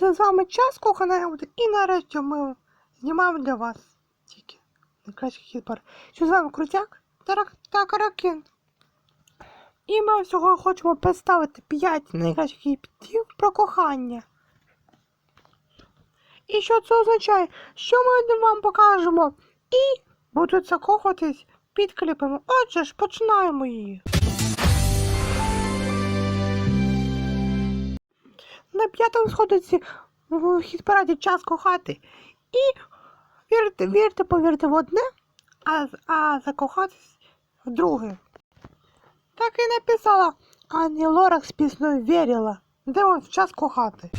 Це з вами час кохана буде. І нарешті ми знімаємо для вас тільки найкращий хіт-пар. Що з вами крутяк та Каракін. І ми всього хочемо представити 5 найкращих хітів про кохання. І що це означає? Що ми вам покажемо? І будуть закохуватись під кліпами. Отже ж, починаємо її. На п'ятому сходиться в хіт-параді час кохати. І вірте, вірте, повірте в одне, а, а закохатись в друге. Так і написала Ані Лорак з піснею вірила. Де он в час кохати.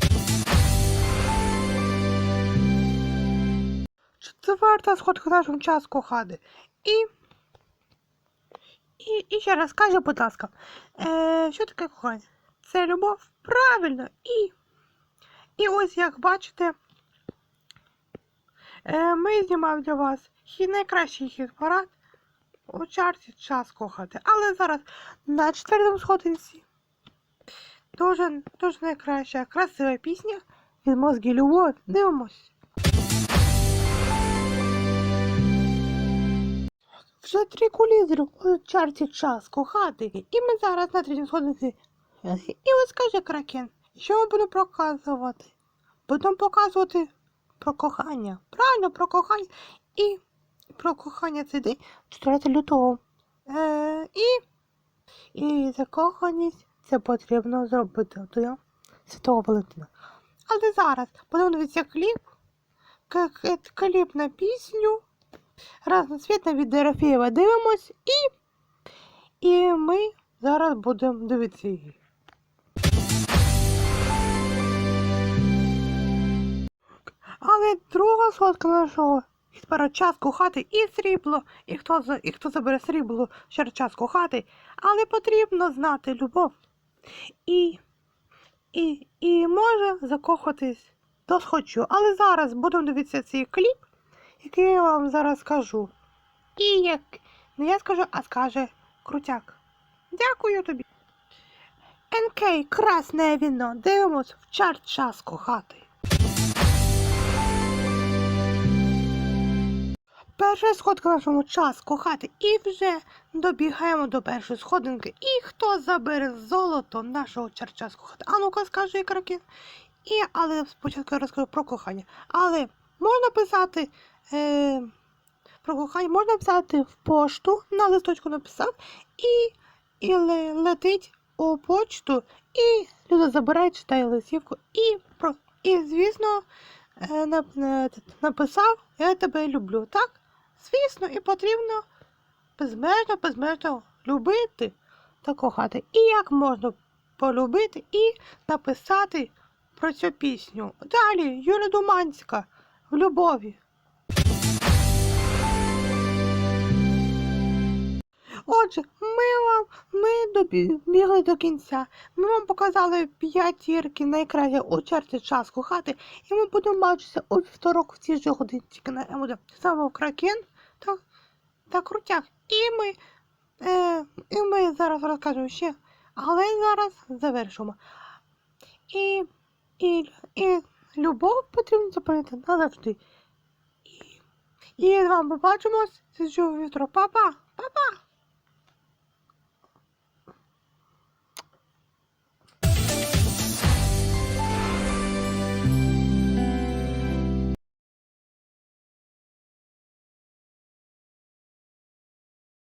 Четверта сходка нашому час кохати. І. І, і ще раз скажи, будь ласка, е, що таке кохання? Це любов? Правильно. І, і ось як бачите, е, ми знімаємо для вас найкращий хіт парад у чарті час кохати. Але зараз на четвертому сходинці дуже, дуже найкраща красива пісня від мозги любов. Дивимось. Вже три кулізри у чарті час кохати. І ми зараз на третьому сходинці. І ось скаже Кракен, що ми будемо показувати? Будемо показувати про кохання. Правильно, про кохання. І про кохання цей день 4 лютого. Е, і, і закоханість це потрібно зробити до Святого Валентина. Але зараз будемо дивитися кліп, кліп на пісню. Разноцвітна від Дорофєєва дивимось і, і ми зараз будемо дивитися її. Але друга сходка нашого тепер час кохати і срібло, і хто, і хто забере срібло, ще час кохати, але потрібно знати любов. І, і, і може закохатись досхочу. Але зараз будемо дивитися цей кліп, який я вам зараз скажу. І як не я скажу, а скаже крутяк. Дякую тобі. НК красне віно. Дивимось в чарт час кохати. Перша сходка нашому час кохати. І вже добігаємо до першої сходинки. І хто забере золото нашого чар час кохати? А ну-ка скажи, Кракін. І, але спочатку я розкажу про кохання. Але можна писати. Е, про кохання можна писати в пошту, на листочку написав, і, і летить у почту, і люди забирають, читає листівку, і, і звісно, е, е, написав Я тебе люблю, так? Звісно, і потрібно безмежно, безмежно любити та кохати. І як можна полюбити і написати про цю пісню. Далі Юля Думанська в любові. Отже, ми вам ми добігли до кінця. Ми вам показали п'ятірки найкраще у черзі час кохати, і ми будемо бачитися у вівторок в цій же годинці на буде саме Кракен та, та Крутяк. І ми, е, і ми зараз розкажемо ще, але зараз завершимо. І, і, і любов потрібно запам'ятати назавжди. І, і з вами побачимось. Це вівторок. Па-па!